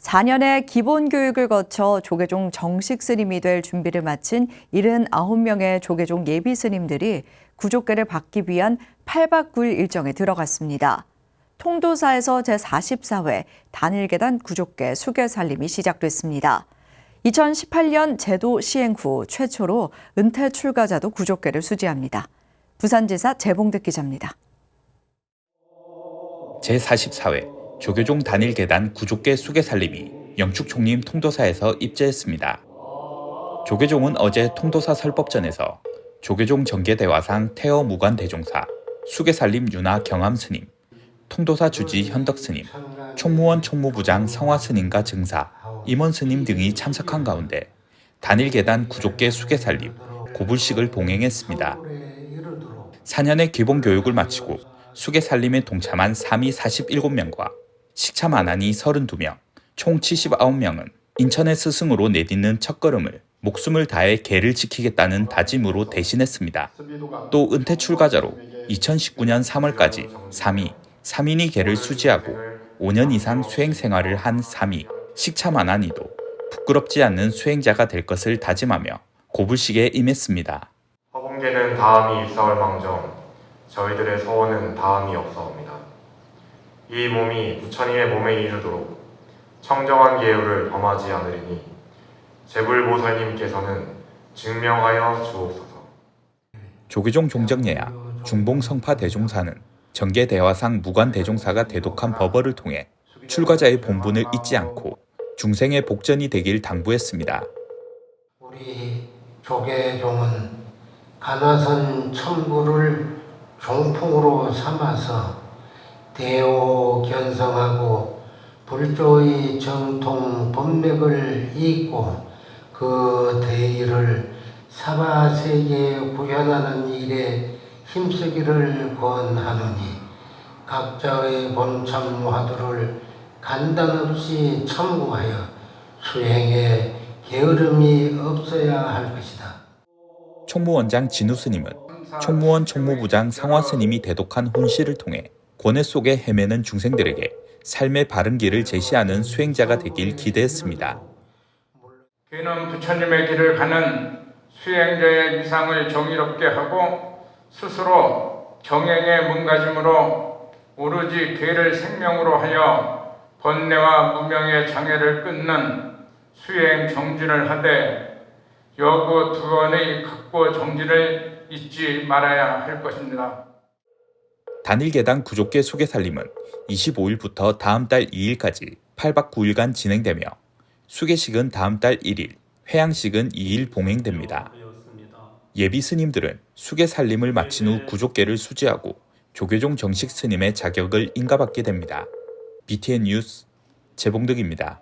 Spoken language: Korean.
4년의 기본 교육을 거쳐 조계종 정식 스님이 될 준비를 마친 79명의 조계종 예비 스님들이 구족계를 받기 위한 8박 9일 일정에 들어갔습니다. 통도사에서 제44회 단일계단 구족계 수계 살림이 시작됐습니다. 2018년 제도 시행 후 최초로 은퇴 출가자도 구족계를 수지합니다. 부산지사 재봉득 기자입니다. 제44회 조교종 단일 계단 구족계 수계 살림이 영축 총림 통도사에서 입제했습니다. 조계종은 어제 통도사 설법전에서 조계종 정계대화상 태어 무관 대종사, 수계 살림 윤화 경암 스님, 통도사 주지 현덕 스님, 총무원 총무부장 성화 스님과 증사, 임원 스님 등이 참석한 가운데 단일 계단 구족계 수계 살림 고불식을 봉행했습니다. 4년의 기본 교육을 마치고 수계 살림에 동참한 3위 47명과 만한이 32명, 총 79명은 인천의 스승으로 내딛는 첫걸음을 목숨을 다해 개를 지키겠다는 다짐으로 대신했습니다. 또 은퇴 출가자로 2019년 3월까지 3위, 3인이 개를 수지하고 5년 이상 수행 생활을 한 3위, 식차 만한이도 부끄럽지 않는 수행자가 될 것을 다짐하며 고불식에 임했습니다. 허공계는 다음이 있사올 망정 저희들의 소원은 다음이 없사옵니다. 이 몸이 부처님의 몸에 이르도록 청정한 계율을 범하지 않으리니 제불보살님께서는 증명하여 주옵소서. 조계종 종정예야 중봉 성파 대종사는 정계 대화상 무관 대종사가 대독한 법어를 통해 출가자의 본분을 잊지 않고 중생의 복전이 되길 당부했습니다. 우리 조계종은 가나선 천부를 종풍으로 삼아서 대오 견성하고 불조의 정통 법맥을 잇고 그 대의를 사바세계에 구현하는 일에 힘쓰기를 권하노니 각자의 본참 화두를 간단없이 참고하여 수행에 게으름이 없어야 할 것이다. 총무원장 진우 스님은 총무원 총무부장 상화 스님이 대독한 훈시를 통해 고뇌 속에 헤매는 중생들에게 삶의 바른 길을 제시하는 수행자가 되길 기대했습니다. 귀는 부처님의 길을 가는 수행자의 위상을 정의롭게 하고 스스로 정행에 문가짐으로 오로지 괴를 생명으로 하여 번뇌와 무명의 장애를 끊는 수행 정진을 하되 여고 두원의 각고 정진을 잊지 말아야 할 것입니다. 단일 계단 구족계 소개 살림은 25일부터 다음 달 2일까지 8박 9일간 진행되며 수계식은 다음 달 1일, 회양식은 2일 봉행됩니다. 예비 스님들은 수계 살림을 마친 후 구족계를 수지하고 조계종 정식 스님의 자격을 인가받게 됩니다. BTN 뉴스 재봉득입니다.